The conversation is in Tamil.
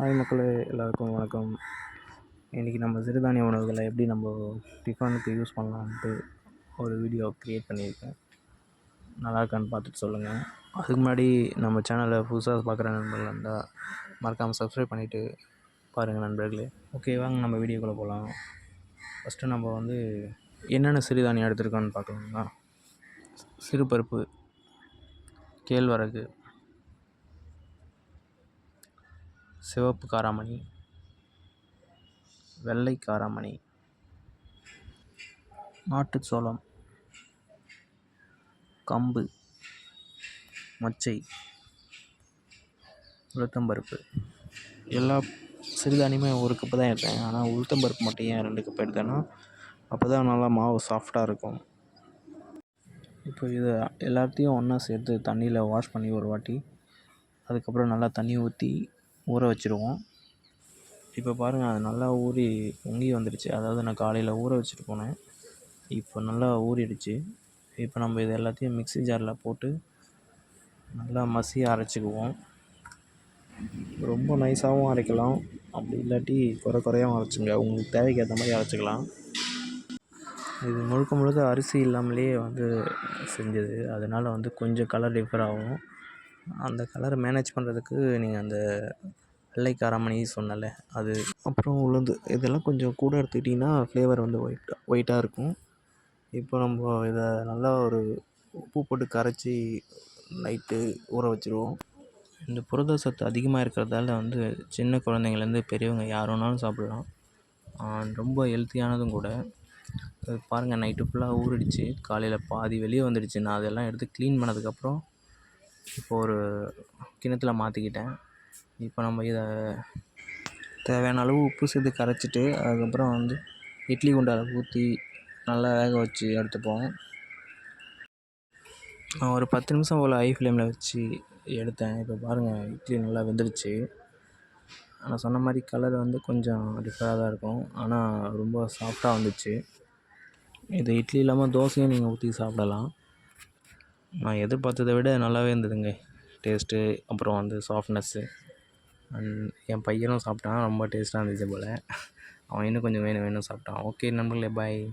ஹாய் மக்களே எல்லாருக்கும் வணக்கம். இன்றைக்கி நம்ம சிறுதானிய உணவுகளை எப்படி நம்ம டிஃபனுக்கு யூஸ் பண்ணலான்ட்டு ஒரு வீடியோ க்ரியேட் பண்ணியிருக்கேன். நல்லா இருக்கான்னு பார்த்துட்டு சொல்லுங்கள் அதுக்கு முன்னாடி நம்ம சேனலை புதுசாக பார்க்குற நண்பர்கள் இருந்தால் மறக்காமல் சப்ஸ்கிரைப் பண்ணிவிட்டு பாருங்கள் நண்பர்களே. ஓகே வாங்க நம்ம வீடியோக்குள்ளே போகலாம் ஃபஸ்ட்டு நம்ம வந்து என்னென்ன சிறுதானியம் எடுத்துருக்கோன்னு பார்க்கலாங்களா? சிறுபருப்பு கேழ்வரகு சிவப்பு காராமணி வெள்ளை காராமணி நாட்டுச்சோளம் கம்பு மொச்சை உளுத்தம்பருப்பு எல்லா சிறுதானியமே ஒரு கப்பு தான் எடுத்தேன். ஆனால் உளுத்தம்பருப்பு மட்டும் ஏன் ரெண்டு கப்பு எடுத்தேன்னா அப்போ தான் நல்லா மாவு சாஃப்டாக இருக்கும். இப்போ இதை எல்லாத்தையும் ஒன்றா சேர்த்து தண்ணியில் வாஷ் பண்ணி ஒரு வாட்டி அதுக்கப்புறம் நல்லா தண்ணி ஊற்றி ஊற வச்சுருவோம். இப்போ பாருங்கள் அது நல்லா ஊறி பொங்கி வந்துடுச்சு. அதாவது நான் காலையில் ஊற வச்சுட்டு போனேன். இப்போ நல்லா ஊறிடுச்சு. இப்போ நம்ம இது எல்லாத்தையும் மிக்ஸி ஜாரில் போட்டு நல்லா மசி அரைச்சிக்குவோம். ரொம்ப நைஸாகவும் அரைக்கலாம். அப்படி இல்லாட்டி குறை குறையாகவும் அரைச்சிங்க. உங்களுக்கு தேவைக்கு ஏற்ற மாதிரி அரைச்சிக்கலாம். இது முழுக்க முழுக்க அரிசி இல்லாமலேயே வந்து செஞ்சது. அதனால் வந்து கொஞ்சம் கலர் டிஃபர் ஆகும். அந்த கலரை மேனேஜ் பண்ணுறதுக்கு நீங்கள் அந்த வெள்ளை காராமணி சொன்னல அது அப்புறம் உளுந்து இதெல்லாம் கொஞ்சம் கூட எடுத்துக்கிட்டிங்கன்னா ஃப்ளேவர் வந்து ஒயிட் ஒயிட்டாக இருக்கும். இப்போ நம்ம இதை நல்லா ஒரு உப்பு போட்டு கரைச்சி நைட்டு ஊற வச்சுருவோம். இந்த புரத சத்து அதிகமாக இருக்கிறதால வந்து சின்ன குழந்தைங்கள்லேருந்து பெரியவங்க யார் வேணாலும் சாப்பிட்லாம். ரொம்ப ஹெல்த்தியானதும் கூட. பாருங்கள் நைட்டு ஃபுல்லாக ஊறிடுச்சு. காலையில் பாதி வெளியே வந்துடுச்சு. நான் அதெல்லாம் எடுத்து க்ளீன் பண்ணதுக்கப்புறம் இப்போ ஒரு கிணத்துல மாற்றிக்கிட்டேன் இப்போ நம்ம இதை தேவையான அளவு உப்பு சேர்த்து கரைச்சிட்டு அதுக்கப்புறம் வந்து இட்லி குண்டாவில் ஊற்றி நல்லா வேக வச்சு எடுத்துப்போம். நான் ஒரு பத்து நிமிஷம் போல் ஹை ஃப்ளேமில் வச்சு எடுத்தேன். இப்போ பாருங்கள் இட்லி நல்லா வெந்துடுச்சு நான் சொன்ன மாதிரி கலர் வந்து கொஞ்சம் டிஃப்ரெண்டாக தான் இருக்கும். ஆனால் ரொம்ப சாஃப்டாக வந்துச்சு. இது இட்லி இல்லாமல் தோசையும் நீங்கள் ஊற்றி சாப்பிடலாம். நான் எதிர்பார்த்ததை விட நல்லாவே இருந்ததுங்க. டேஸ்ட்டு அப்புறம் வந்து சாஃப்ட்னஸ்ஸு அண்ட் என் பையனும் சாப்பிட்டான். ரொம்ப டேஸ்ட்டாக இருந்துச்சு போல். அவன் இன்னும் கொஞ்சம் வேணும் வேணும் சாப்பிட்டான். ஓகே நண்பர்களே பாய்